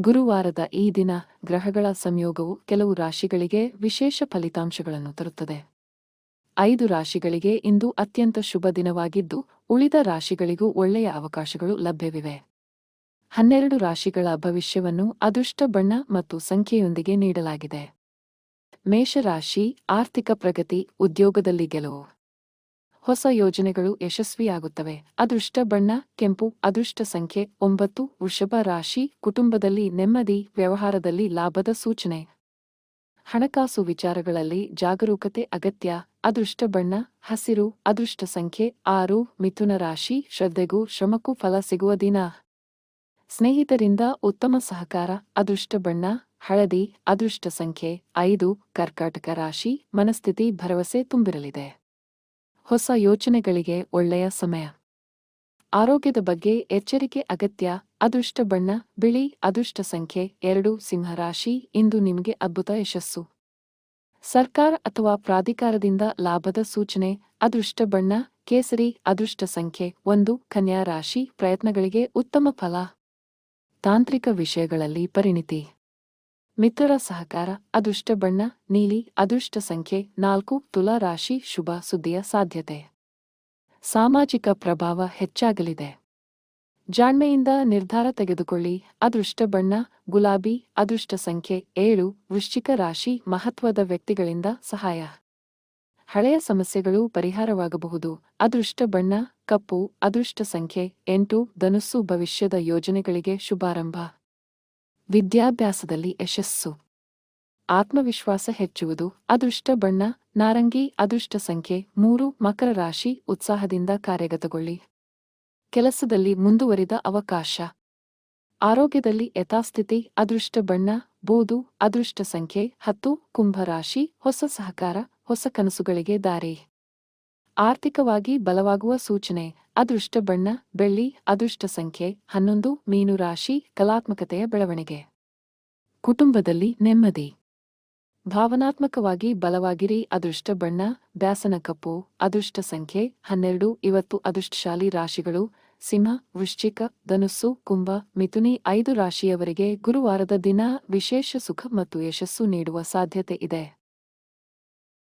ಗುರುವಾರದ ಈ ದಿನ ಗ್ರಹಗಳ ಸಂಯೋಗವು ಕೆಲವು ರಾಶಿಗಳಿಗೆ ವಿಶೇಷ ಫಲಿತಾಂಶಗಳನ್ನು ತರುತ್ತದೆ. ಐದು ರಾಶಿಗಳಿಗೆ ಇಂದು ಅತ್ಯಂತ ಶುಭ ದಿನವಾಗಿದ್ದು, ಉಳಿದ ರಾಶಿಗಳಿಗೂ ಒಳ್ಳೆಯ ಅವಕಾಶಗಳು ಲಭ್ಯವಿವೆ. ಹನ್ನೆರಡು ರಾಶಿಗಳ ಭವಿಷ್ಯವನ್ನು ಅದೃಷ್ಟ ಬಣ್ಣ ಮತ್ತು ಸಂಖ್ಯೆಯೊಂದಿಗೆ ನೀಡಲಾಗಿದೆ. ಮೇಷರಾಶಿ ಆರ್ಥಿಕ ಪ್ರಗತಿ, ಉದ್ಯೋಗದಲ್ಲಿ ಗೆಲುವು. ಹೊಸ ಯೋಜನೆಗಳು ಯಶಸ್ವಿಯಾಗುತ್ತವೆ. ಅದೃಷ್ಟ ಬಣ್ಣ, ಕೆಂಪು, ಅದೃಷ್ಟ ಸಂಖ್ಯೆ, ಒಂಬತ್ತು, ವೃಷಭ ರಾಶಿ, ಕುಟುಂಬದಲ್ಲಿ ನೆಮ್ಮದಿ, ವ್ಯವಹಾರದಲ್ಲಿ ಲಾಭದ ಸೂಚನೆ. ಹಣಕಾಸು ವಿಚಾರಗಳಲ್ಲಿ ಜಾಗರೂಕತೆ ಅಗತ್ಯ. ಅದೃಷ್ಟ ಬಣ್ಣ, ಹಸಿರು, ಅದೃಷ್ಟ ಸಂಖ್ಯೆ, ಆರು, ಮಿಥುನ ರಾಶಿ, ಶ್ರದ್ಧೆಗೂ ಶ್ರಮಕ್ಕೂ ಫಲ ಸಿಗುವ ದಿನ. ಸ್ನೇಹಿತರಿಂದ ಉತ್ತಮ ಸಹಕಾರ, ಅದೃಷ್ಟ ಬಣ್ಣ, ಹಳದಿ, ಅದೃಷ್ಟ ಸಂಖ್ಯೆ, ಐದು, ಕರ್ಕಾಟಕ ರಾಶಿ, ಮನಸ್ಥಿತಿ ಭರವಸೆ ತುಂಬಿರಲಿದೆ. ಹೊಸ ಯೋಚನೆಗಳಿಗೆ ಒಳ್ಳೆಯ ಸಮಯ. ಆರೋಗ್ಯದ ಬಗ್ಗೆ ಎಚ್ಚರಿಕೆ, ಅಗತ್ಯ, ಅದೃಷ್ಟ ಬಣ್ಣ, ಬಿಳಿ, ಅದೃಷ್ಟ ಸಂಖ್ಯೆ, ಎರಡು ಸಿಂಹರಾಶಿ ಇಂದು ನಿಮಗೆ ಅದ್ಭುತ ಯಶಸ್ಸು. ಸರ್ಕಾರ ಅಥವಾ ಪ್ರಾಧಿಕಾರದಿಂದ ಲಾಭದ ಸೂಚನೆ, ಅದೃಷ್ಟ ಬಣ್ಣ, ಕೇಸರಿ, ಅದೃಷ್ಟ ಸಂಖ್ಯೆ, ಒಂದು, ಕನ್ಯಾ ರಾಶಿ ಪ್ರಯತ್ನಗಳಿಗೆ ಉತ್ತಮ ಫಲ. ತಾಂತ್ರಿಕ ವಿಷಯಗಳಲ್ಲಿ ಪರಿಣಿತಿ. ಮಿತ್ರರ ಸಹಕಾರ, ಅದೃಷ್ಟ ಬಣ್ಣ, ನೀಲಿ, ಅದೃಷ್ಟ ಸಂಖ್ಯೆ, ನಾಲ್ಕು, ತುಲಾ ರಾಶಿ, ಶುಭ ಸುದ್ದಿಯ ಸಾಧ್ಯತೆ. ಸಾಮಾಜಿಕ ಪ್ರಭಾವ ಹೆಚ್ಚಾಗಲಿದೆ. ಜಾಣ್ಮೆಯಿಂದ ನಿರ್ಧಾರ ತೆಗೆದುಕೊಳ್ಳಿ, ಅದೃಷ್ಟ ಬಣ್ಣ, ಗುಲಾಬಿ, ಅದೃಷ್ಟ ಸಂಖ್ಯೆ, ಏಳು, ವೃಶ್ಚಿಕ ರಾಶಿ, ಮಹತ್ವದ ವ್ಯಕ್ತಿಗಳಿಂದ ಸಹಾಯ. ಹಳೆಯ ಸಮಸ್ಯೆಗಳು ಪರಿಹಾರವಾಗಬಹುದು, ಅದೃಷ್ಟ ಬಣ್ಣ, ಕಪ್ಪು, ಅದೃಷ್ಟ ಸಂಖ್ಯೆ, ಎಂಟು, ಧನುಸ್ಸು ಭವಿಷ್ಯದ ಯೋಜನೆಗಳಿಗೆ ಶುಭಾರಂಭ. ವಿದ್ಯಾಭ್ಯಾಸದಲ್ಲಿ ಯಶಸ್ಸು. ಆತ್ಮವಿಶ್ವಾಸ ಹೆಚ್ಚುವುದು, ಅದೃಷ್ಟ ಬಣ್ಣ, ನಾರಂಗಿ, ಅದೃಷ್ಟ ಸಂಖ್ಯೆ, ಮೂರು, ಮಕರ ರಾಶಿ, ಉತ್ಸಾಹದಿಂದ ಕಾರ್ಯಗತಗೊಳ್ಳಿ. ಕೆಲಸದಲ್ಲಿ ಮುಂದುವರಿದ ಅವಕಾಶ. ಆರೋಗ್ಯದಲ್ಲಿ ಯಥಾಸ್ಥಿತಿ, ಅದೃಷ್ಟ ಬಣ್ಣ, ಬೂದು, ಅದೃಷ್ಟ ಸಂಖ್ಯೆ, ಹತ್ತು ಕುಂಭರಾಶಿ ಹೊಸ ಸಹಕಾರ, ಹೊಸ ಕನಸುಗಳಿಗೆ ದಾರಿ. ಆರ್ಥಿಕವಾಗಿ ಬಲವಾಗುವ ಸೂಚನೆ ಅದೃಷ್ಟ ಬಣ್ಣ, ಬೆಳ್ಳಿ, ಅದೃಷ್ಟ ಸಂಖ್ಯೆ, ಹನ್ನೊಂದು, ಮೀನು ರಾಶಿ, ಕಲಾತ್ಮಕತೆಯ ಬೆಳವಣಿಗೆ. ಕುಟುಂಬದಲ್ಲಿ ನೆಮ್ಮದಿ. ಭಾವನಾತ್ಮಕವಾಗಿ ಬಲವಾಗಿರಿ, ಅದೃಷ್ಟ ಬಣ್ಣ, ಬ್ಯಾಸನ ಕಪ್ಪು, ಅದೃಷ್ಟ ಸಂಖ್ಯೆ, ಹನ್ನೆರಡು, ಇವತ್ತು ಅದೃಷ್ಟಶಾಲಿ ರಾಶಿಗಳು, ಸಿಂಹ, ವೃಶ್ಚಿಕ, ಧನುಸ್ಸು, ಕುಂಭ, ಮಿಥುನಿ, ಐದು ರಾಶಿಯವರಿಗೆ ಗುರುವಾರದ ದಿನ ವಿಶೇಷ ಸುಖ ಮತ್ತು ಯಶಸ್ಸು ನೀಡುವ ಸಾಧ್ಯತೆ ಇದೆ.